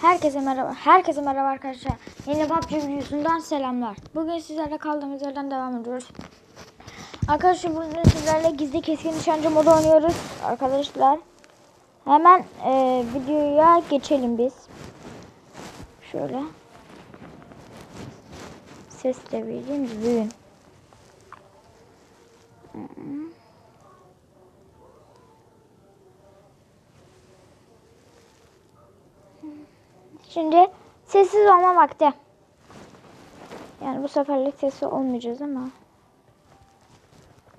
Herkese merhaba. Herkese merhaba arkadaşlar. Yeni PUBG videosundan selamlar. Bugün sizlerle kaldığımız yerden devam ediyoruz. Arkadaşlar bugün sizlerle gizli keskin nişancı modu oynuyoruz arkadaşlar. Hemen e, videoya geçelim biz. Şöyle. Ses de vereyim düzgün. Şimdi sessiz olma vakti. Yani bu seferlik sessiz olmayacağız ama.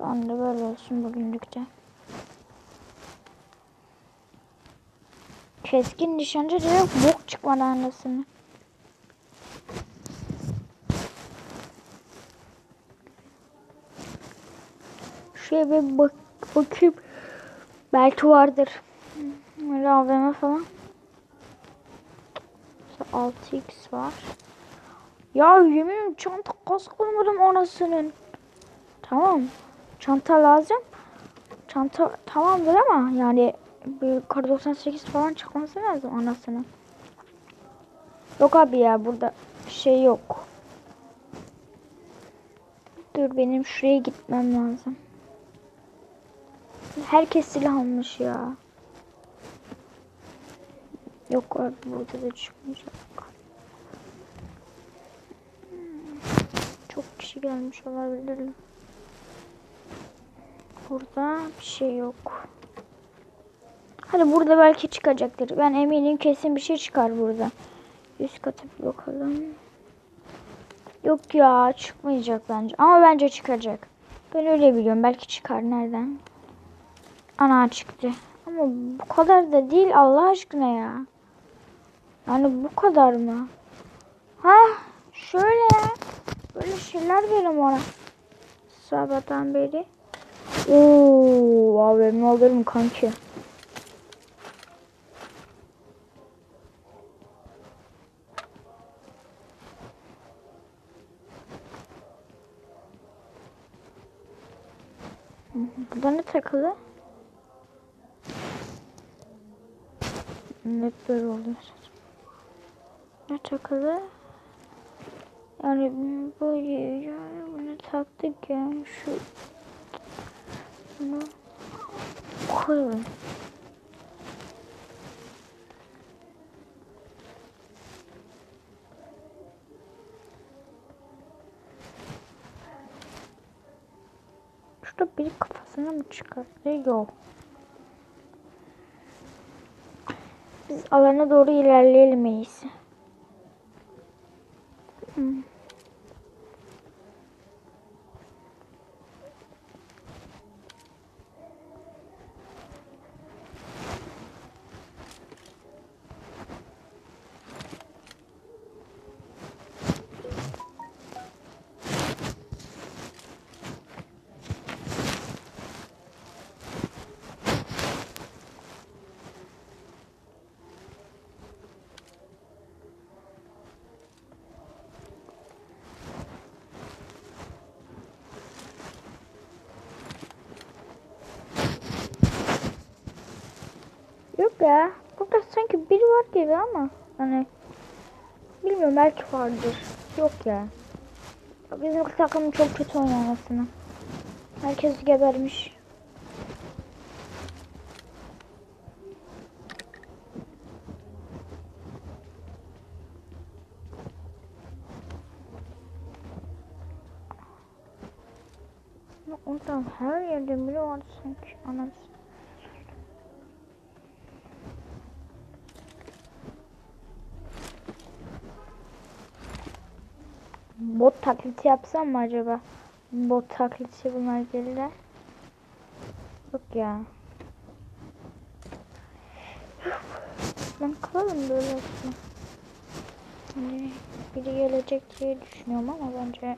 Ben de böyle olsun bugünlük de. Keskin nişancı direkt bok çıkmadı anlasını. Şöyle bir bak bakayım. Belki vardır. Böyle AVM falan. 6x var. Ya yemin çanta kask almadım anasının. Tamam. Çanta lazım. Çanta tamamdır ama yani bir kar 98 falan çıkması lazım anasının. Yok abi ya burada şey yok. Dur benim şuraya gitmem lazım. Herkes silah almış ya. Yok abi burada da çıkmayacak. Hmm, Çok kişi gelmiş olabilir. Burada bir şey yok. Hadi burada belki çıkacaktır. Ben eminim kesin bir şey çıkar burada. Üst kata bir bakalım. Yok ya çıkmayacak bence. Ama bence çıkacak. Ben öyle biliyorum. Belki çıkar. Nereden? Ana çıktı. Ama bu kadar da değil Allah aşkına ya. Yani bu kadar mı? Ha şöyle ya. Böyle şeyler verim ona. Sabahtan beri. Oo, AVM alırım kanki. Burada ne takılı? Hep böyle oluyor. Ne takılı? Yani bu yani bunu taktık ya şu bunu koyalım. Şurada biri kafasına mı çıkarttı? Yok. Biz alana doğru ilerleyelim iyisi. Hmm. Ya. Burada sanki biri var gibi ama hani bilmiyorum belki vardır. Yok ya. Bizim takım çok kötü oynamasını. Herkes gebermiş. Oradan her yerde biri var sanki. Anasını. Bot taklidi yapsam mı acaba? Bot taklidi bunlar gelirler. Yok ya. Ben kalalım böyle olsun. Hani biri gelecek diye düşünüyorum ama bence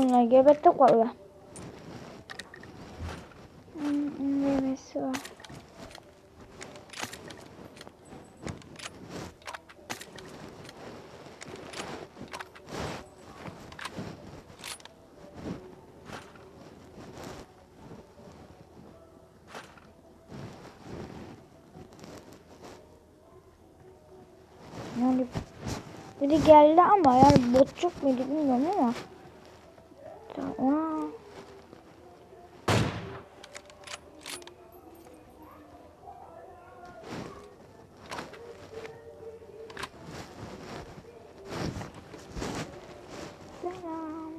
Bununla gebettik valla. Yemesi var. Yani biri geldi ama yani botçuk muydu bilmiyorum ama. Tamam. Selam.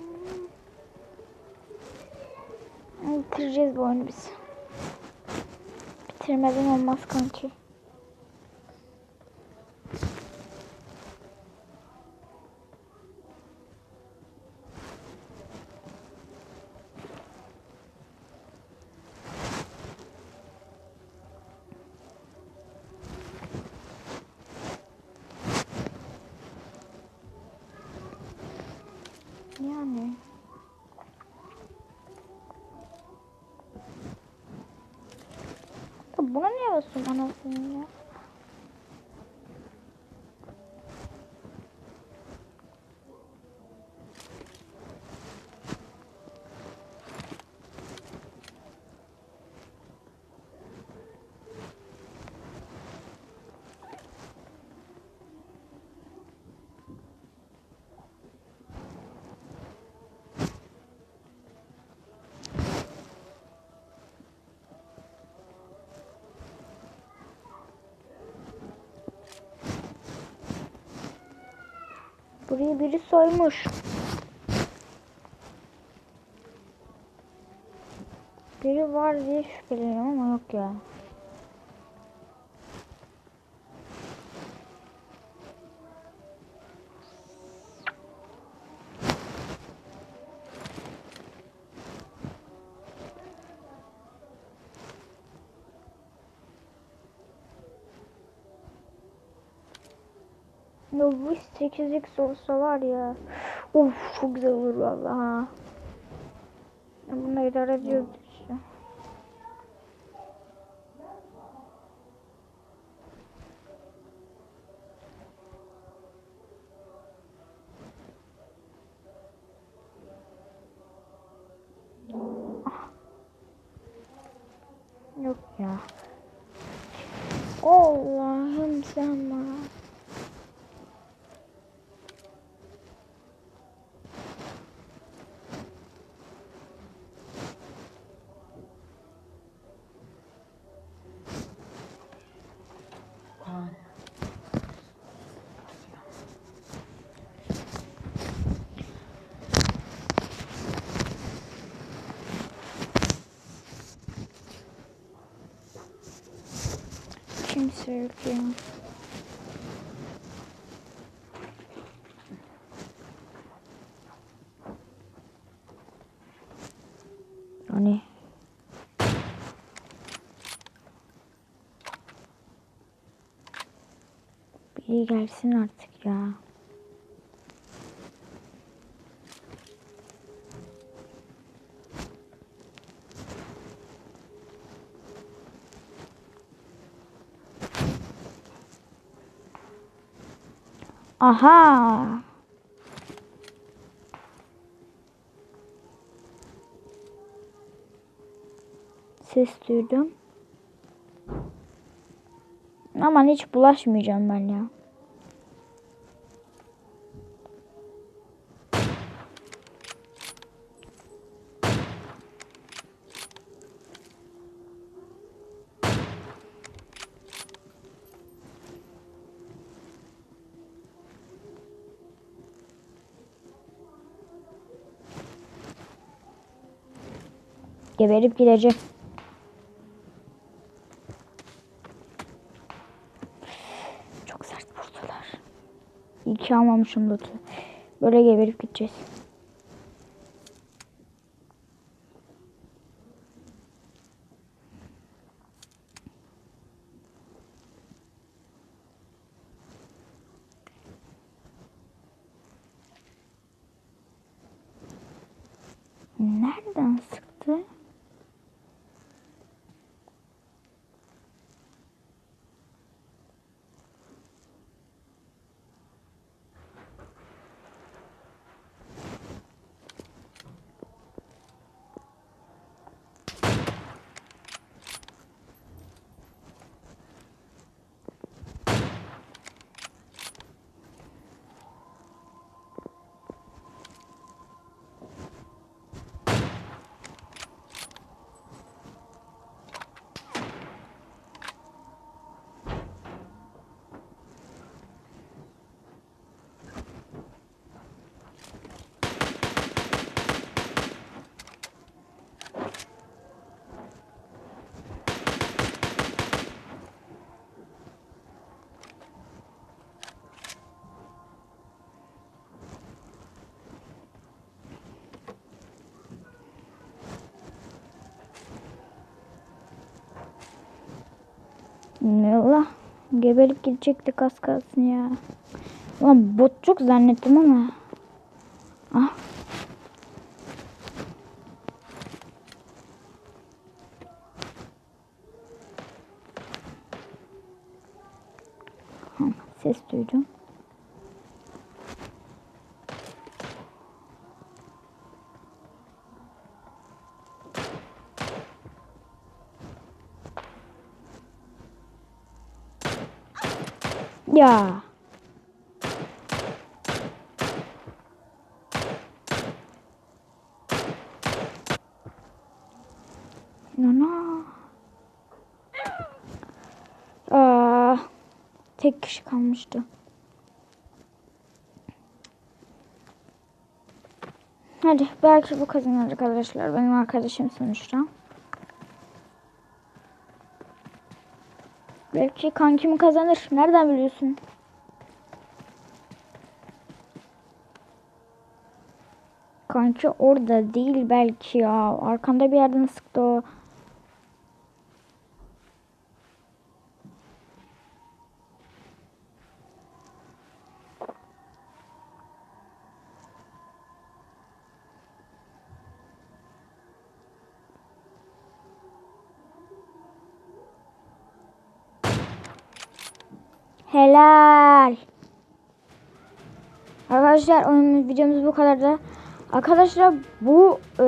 Bitireceğiz bu oyunu biz. Bitirmeden olmaz kanki. Yani. Ya buna niye basıyorsun anasını ya? Burayı biri soymuş. Biri var diye şüpheleniyorum ama yok ya. Ya bu 8x olsa var ya. Of çok güzel olur vallahi. Ya Bununla idare ediyoruz işte. Yok ya. Allah'ım sen bana. Kimse yok ya. Hani biri gelsin artık ya. Aha. Ses duydum. Aman hiç bulaşmayacağım ben ya. Geberip gidecek. Çok sert vurdular. İyi almamışım loot'u. Böyle geberip gideceğiz. Nereden sıktı? Allah geberip gidecektik az kalsın ya. Ulan botçuk zannettim ama. Ah. Ses duydum. Ya. Nana. Aa, tek kişi kalmıştı. Hadi belki bu kazanır arkadaşlar. Benim arkadaşım sonuçta. Belki kankimi kazanır. Nereden biliyorsun? Kanki orada değil belki ya. Arkamda bir yerden sıktı o. Helal. Arkadaşlar oyun videomuz bu kadar da. Arkadaşlar bu e,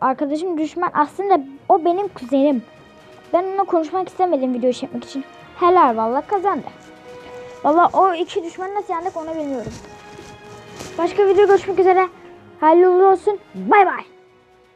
arkadaşım düşman aslında o benim kuzenim. Ben onunla konuşmak istemedim video çekmek için. Helal vallahi kazandı. Vallahi o iki düşman nasıl yendik onu bilmiyorum. Başka video görüşmek üzere. Hayırlı olsun. Bay bay.